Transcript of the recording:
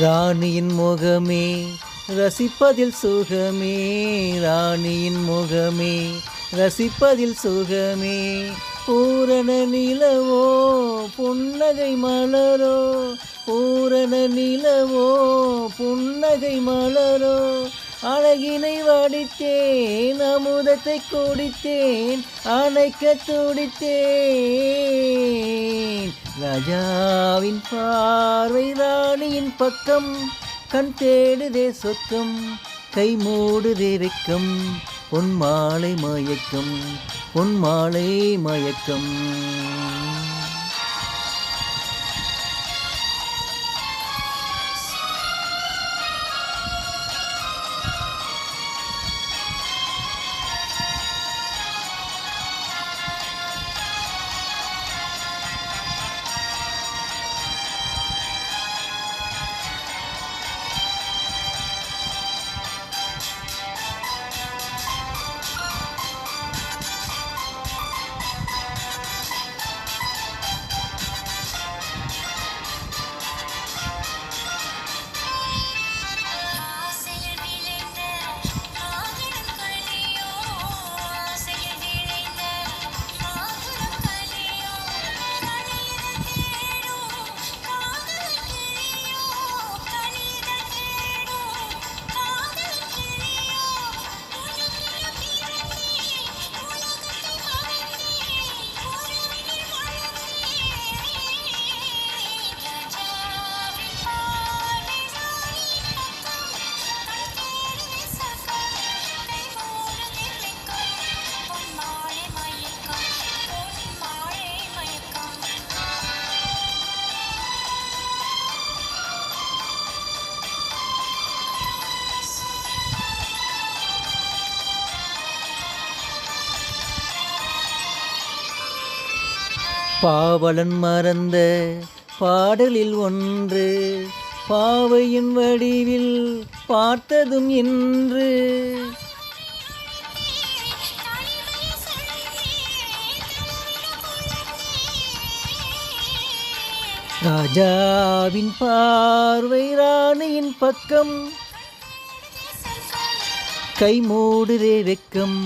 ராணியின் முகமே ரசிப்பதில் சுகமே ராணியின் முகமே ரசிப்பதில் சுகமே. பூரண நிலவோ புன்னகை மலரோ பூரண நிலவோ புன்னகை மலரோ. அழகினை வடித்தேன் அமுதத்தை குடித்தேன் அணைக்க துடித்தேன். ராஜாவின் பார்வை ராணியின் பக்கம் கண் தேடுதே சொக்கம் கை மூடுதே வெக்கம் பொன் மாலை மயக்கம் பொன் மாலை மயக்கம். பாவலன் மறந்த பாடலில் ஒன்று பாவையின் வடிவில் பார்த்ததும் இன்று. ராஜாவின் பார்வை ராணியின் பக்கம். கை மூடுதே வெக்கம்.